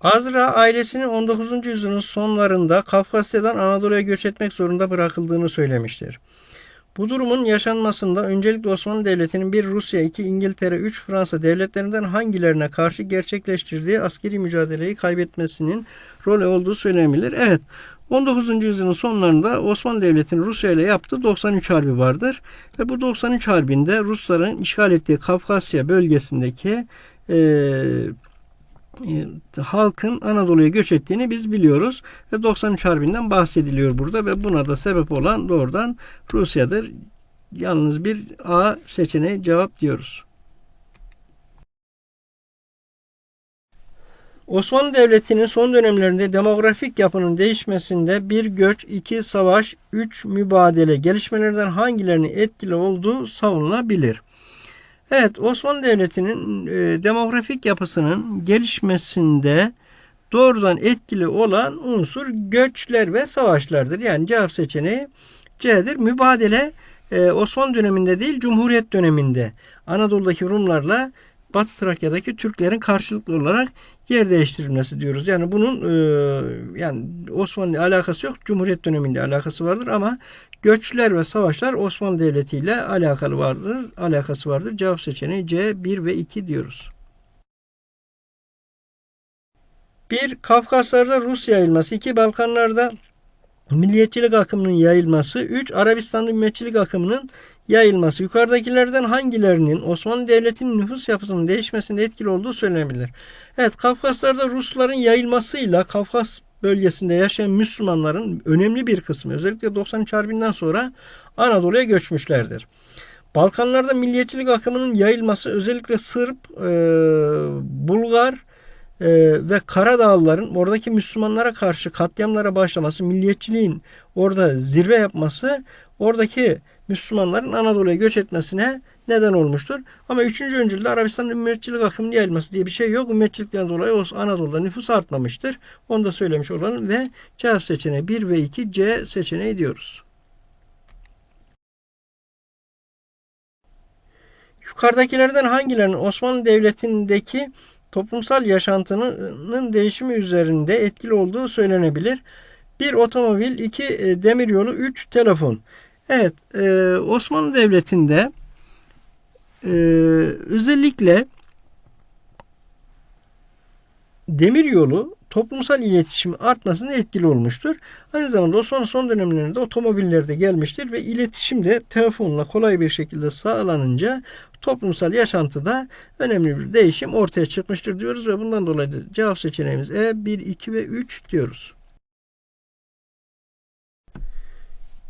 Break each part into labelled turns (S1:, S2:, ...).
S1: Azra ailesinin 19. yüzyılın sonlarında Kafkasya'dan Anadolu'ya göç etmek zorunda bırakıldığını söylemiştir. Bu durumun yaşanmasında öncelikle Osmanlı Devleti'nin bir Rusya, iki İngiltere, üç Fransa devletlerinden hangilerine karşı gerçekleştirdiği askeri mücadeleyi kaybetmesinin rolü olduğu söylenebilir. Evet, 19. yüzyılın sonlarında Osmanlı Devleti'nin Rusya ile yaptığı 93 Harbi vardır. Ve bu 93 Harbi'nde Rusların işgal ettiği Kafkasya bölgesindeki e, halkın Anadolu'ya göç ettiğini biz biliyoruz. Ve 93 Harbi'nden bahsediliyor burada ve buna da sebep olan doğrudan Rusya'dır. Yalnız bir A seçeneği cevap diyoruz. Osmanlı Devleti'nin son dönemlerinde demografik yapının değişmesinde bir göç, iki savaş, üç mübadele gelişmelerden hangilerinin etkili olduğu savunulabilir. Evet, Osmanlı Devleti'nin e, demografik yapısının gelişmesinde doğrudan etkili olan unsur göçler ve savaşlardır. Yani cevap seçeneği C'dir. Mübadele e, Osmanlı döneminde değil, Cumhuriyet döneminde Anadolu'daki Rumlarla Batı Trakya'daki Türklerin karşılıklı olarak yer değiştirilmesi diyoruz. Yani bunun e, yani Osmanlı alakası yok. Cumhuriyet döneminde alakası vardır ama göçler ve savaşlar Osmanlı Devleti ile alakalı vardır. Alakası vardır. Cevap seçeneği C 1 ve 2 diyoruz. 1. Kafkaslarda Rus yayılması. 2. Balkanlarda milliyetçilik akımının yayılması. 3. Arabistan'da ümmetçilik akımının yayılması. Yukarıdakilerden hangilerinin Osmanlı Devleti'nin nüfus yapısının değişmesinde etkili olduğu söylenebilir. Evet Kafkaslarda Rusların yayılmasıyla Kafkas bölgesinde yaşayan Müslümanların önemli bir kısmı özellikle 93 Harbi'nden sonra Anadolu'ya göçmüşlerdir. Balkanlarda milliyetçilik akımının yayılması özellikle Sırp, e, Bulgar e, ve Karadağlıların oradaki Müslümanlara karşı katliamlara başlaması, milliyetçiliğin orada zirve yapması oradaki Müslümanların Anadolu'ya göç etmesine neden olmuştur. Ama 3. öncülde Arabistan'ın ümmetçilik akımının yayılması diye bir şey yok. Ümmetçilikten dolayı o Anadolu'da nüfus artmamıştır. Onu da söylemiş olalım ve cevap seçeneği 1 ve 2 C seçeneği diyoruz. Yukarıdakilerden hangilerinin Osmanlı Devleti'ndeki toplumsal yaşantının değişimi üzerinde etkili olduğu söylenebilir. 1 otomobil, 2 demiryolu, 3 telefon. Evet, e, Osmanlı Devleti'nde e, özellikle demiryolu toplumsal iletişim artmasında etkili olmuştur. Aynı zamanda Osmanlı son dönemlerinde otomobiller de gelmiştir ve iletişim de telefonla kolay bir şekilde sağlanınca toplumsal yaşantıda önemli bir değişim ortaya çıkmıştır diyoruz ve bundan dolayı cevap seçeneğimiz E 1, 2 ve 3 diyoruz.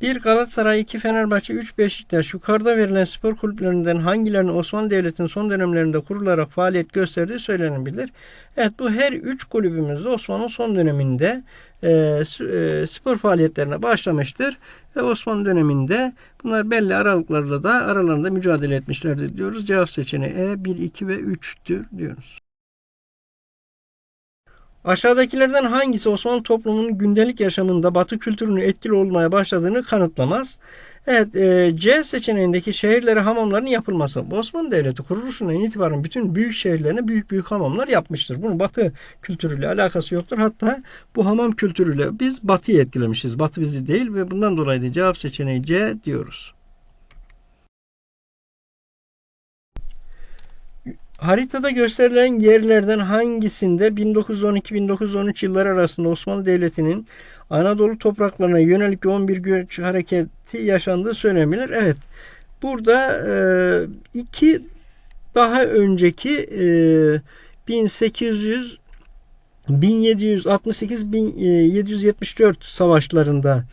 S1: 1 Galatasaray, 2 Fenerbahçe, 3 Beşiktaş yukarıda verilen spor kulüplerinden hangilerinin Osmanlı Devleti'nin son dönemlerinde kurularak faaliyet gösterdiği söylenebilir. Evet bu her 3 kulübümüz de Osmanlı son döneminde e, e, spor faaliyetlerine başlamıştır. Ve Osmanlı döneminde bunlar belli aralıklarla da aralarında mücadele etmişlerdir diyoruz. Cevap seçeneği E 1, 2 ve 3'tür diyoruz. Aşağıdakilerden hangisi Osmanlı toplumunun gündelik yaşamında Batı kültürünü etkili olmaya başladığını kanıtlamaz? Evet, e, C seçeneğindeki şehirlere hamamların yapılması. Osmanlı Devleti kuruluşundan itibaren bütün büyük şehirlerine büyük büyük hamamlar yapmıştır. Bunun Batı kültürüyle alakası yoktur. Hatta bu hamam kültürüyle biz Batı'yı etkilemişiz. Batı bizi değil ve bundan dolayı da cevap seçeneği C diyoruz. Haritada gösterilen yerlerden hangisinde 1912-1913 yılları arasında Osmanlı Devleti'nin Anadolu topraklarına yönelik yoğun bir göç hareketi yaşandığı söylenebilir. Evet. Burada e, iki daha önceki e, 1800 1768-1774 savaşlarında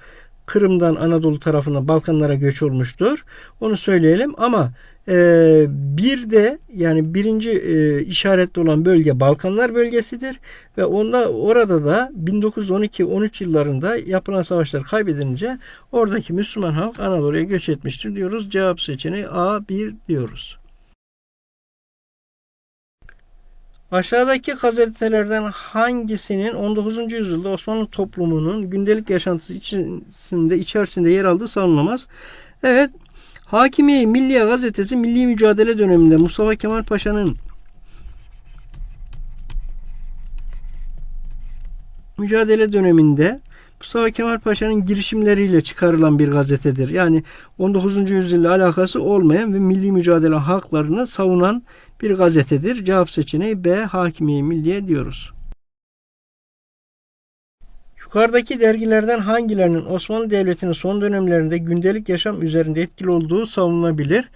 S1: Kırım'dan Anadolu tarafına Balkanlara göç olmuştur. Onu söyleyelim ama e, bir de yani birinci e, işaretli olan bölge Balkanlar bölgesidir ve onda orada da 1912-13 yıllarında yapılan savaşlar kaybedilince oradaki Müslüman halk Anadolu'ya göç etmiştir diyoruz. Cevap seçeneği A1 diyoruz. Aşağıdaki gazetelerden hangisinin 19. yüzyılda Osmanlı toplumunun gündelik yaşantısı içerisinde, içerisinde yer aldığı savunulamaz. Evet, Hakimiye Milliye gazetesi milli mücadele döneminde Mustafa Kemal Paşa'nın mücadele döneminde Mustafa Kemal Paşa'nın girişimleriyle çıkarılan bir gazetedir. Yani 19. yüzyılla alakası olmayan ve milli mücadele haklarını savunan bir gazetedir. Cevap seçeneği B. Hakimiye Milliye diyoruz. Yukarıdaki dergilerden hangilerinin Osmanlı Devleti'nin son dönemlerinde gündelik yaşam üzerinde etkili olduğu savunulabilir?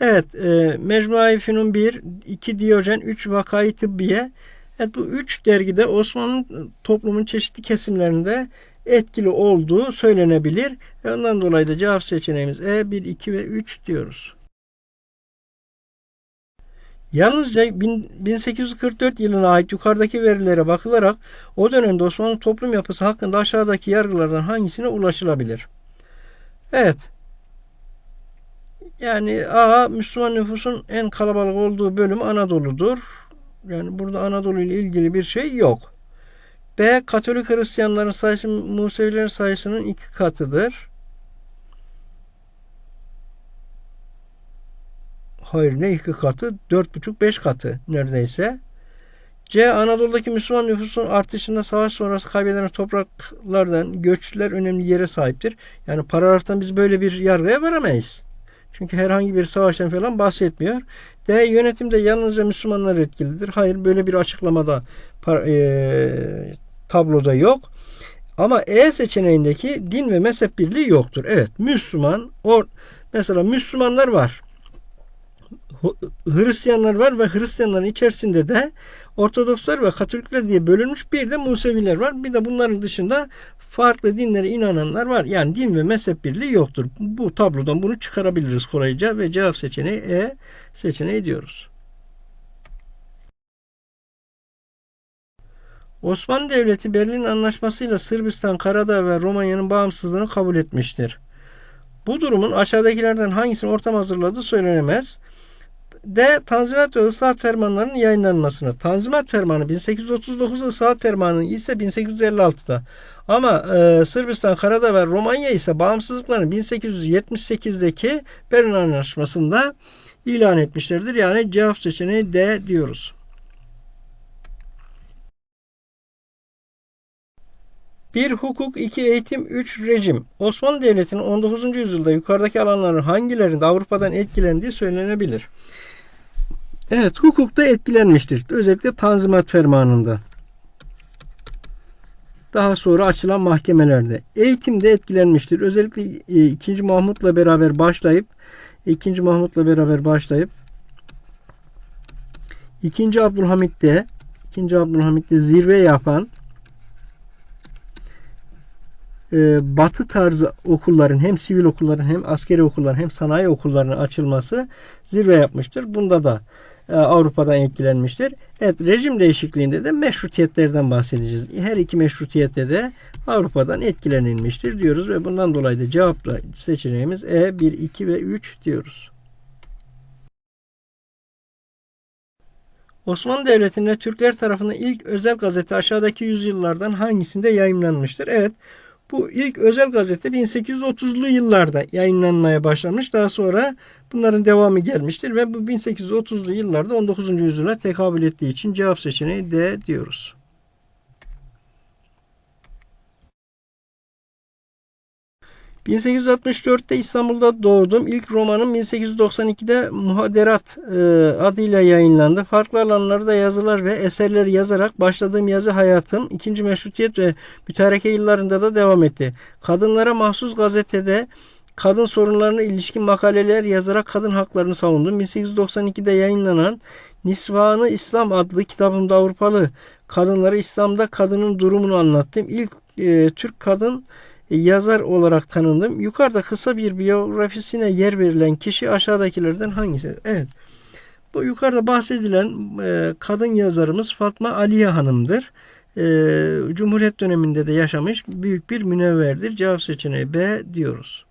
S1: Evet, e, Mecmua-i Fünun 1, 2 Diyojen, 3 Vakayı Tıbbiye. Evet, bu üç dergide Osmanlı toplumun çeşitli kesimlerinde etkili olduğu söylenebilir. Ve ondan dolayı da cevap seçeneğimiz E, 1, 2 ve 3 diyoruz. Yalnızca 1844 yılına ait yukarıdaki verilere bakılarak o dönemde Osmanlı toplum yapısı hakkında aşağıdaki yargılardan hangisine ulaşılabilir? Evet. Yani A. Müslüman nüfusun en kalabalık olduğu bölüm Anadolu'dur. Yani burada Anadolu ile ilgili bir şey yok. B. Katolik Hristiyanların sayısı Musevilerin sayısının iki katıdır. Hayır ne iki katı? Dört buçuk beş katı neredeyse. C. Anadolu'daki Müslüman nüfusun artışında savaş sonrası kaybedilen topraklardan göçler önemli yere sahiptir. Yani paragraftan biz böyle bir yargıya varamayız. Çünkü herhangi bir savaştan falan bahsetmiyor. D. Yönetimde yalnızca Müslümanlar etkilidir. Hayır böyle bir açıklamada e, tabloda yok. Ama E seçeneğindeki din ve mezhep birliği yoktur. Evet Müslüman or mesela Müslümanlar var. Hristiyanlar var ve Hristiyanların içerisinde de Ortodokslar ve Katolikler diye bölünmüş bir de Museviler var. Bir de bunların dışında farklı dinlere inananlar var. Yani din ve mezhep birliği yoktur. Bu tablodan bunu çıkarabiliriz kolayca ve cevap seçeneği E seçeneği diyoruz. Osmanlı Devleti Berlin Anlaşması'yla Sırbistan, Karadağ ve Romanya'nın bağımsızlığını kabul etmiştir. Bu durumun aşağıdakilerden hangisinin ortam hazırladığı söylenemez. D. Tanzimat ve ıslahat fermanlarının yayınlanmasını. Tanzimat fermanı 1839'da ıslahat fermanı ise 1856'da. Ama e, Sırbistan, Karadağ ve Romanya ise bağımsızlıklarını 1878'deki Berlin Anlaşması'nda ilan etmişlerdir. Yani cevap seçeneği D diyoruz. Bir hukuk, iki eğitim, üç rejim. Osmanlı Devleti'nin 19. yüzyılda yukarıdaki alanların hangilerinde Avrupa'dan etkilendiği söylenebilir. Evet, hukukta etkilenmiştir. Özellikle Tanzimat Fermanı'nda. Daha sonra açılan mahkemelerde. Eğitimde etkilenmiştir. Özellikle 2. E, Mahmut'la beraber başlayıp 2. Mahmut'la beraber başlayıp 2. Abdülhamit'te 2. Abdülhamit'te zirve yapan e, batı tarzı okulların hem sivil okulların hem askeri okulların hem sanayi okullarının açılması zirve yapmıştır. Bunda da e, Avrupa'dan etkilenmiştir. Evet rejim değişikliğinde de meşrutiyetlerden bahsedeceğiz. Her iki meşrutiyette de Avrupa'dan etkilenilmiştir diyoruz ve bundan dolayı da cevap seçeneğimiz E 1, 2 ve 3 diyoruz. Osmanlı Devleti'nde Türkler tarafından ilk özel gazete aşağıdaki yüzyıllardan hangisinde yayınlanmıştır? Evet. Bu ilk özel gazete 1830'lu yıllarda yayınlanmaya başlamış. Daha sonra bunların devamı gelmiştir ve bu 1830'lu yıllarda 19. yüzyıla tekabül ettiği için cevap seçeneği D diyoruz. 1864'te İstanbul'da doğdum. İlk romanım 1892'de Muhaderat e, adıyla yayınlandı. Farklı alanlarda yazılar ve eserler yazarak başladığım yazı hayatım ikinci meşrutiyet ve mütareke yıllarında da devam etti. Kadınlara mahsus gazetede kadın sorunlarına ilişkin makaleler yazarak kadın haklarını savundum. 1892'de yayınlanan Nisvanı İslam adlı kitabımda Avrupalı kadınları İslam'da kadının durumunu anlattım. İlk e, Türk kadın yazar olarak tanındım. Yukarıda kısa bir biyografisine yer verilen kişi aşağıdakilerden hangisi? Evet. Bu yukarıda bahsedilen e, kadın yazarımız Fatma Aliye Hanım'dır. E, Cumhuriyet döneminde de yaşamış büyük bir münevverdir. Cevap seçeneği B diyoruz.